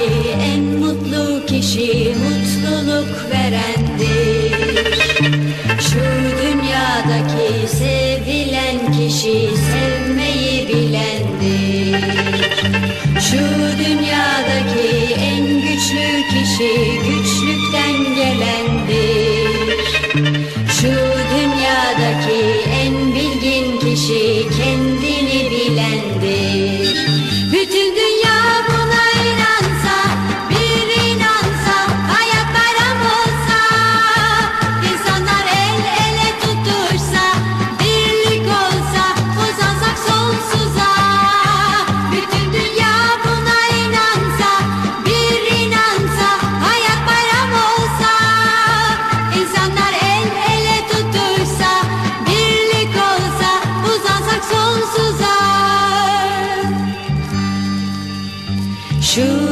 Dünyadaki en mutlu kişi mutluluk verendir. Şu dünyadaki sevilen kişi sevmeyi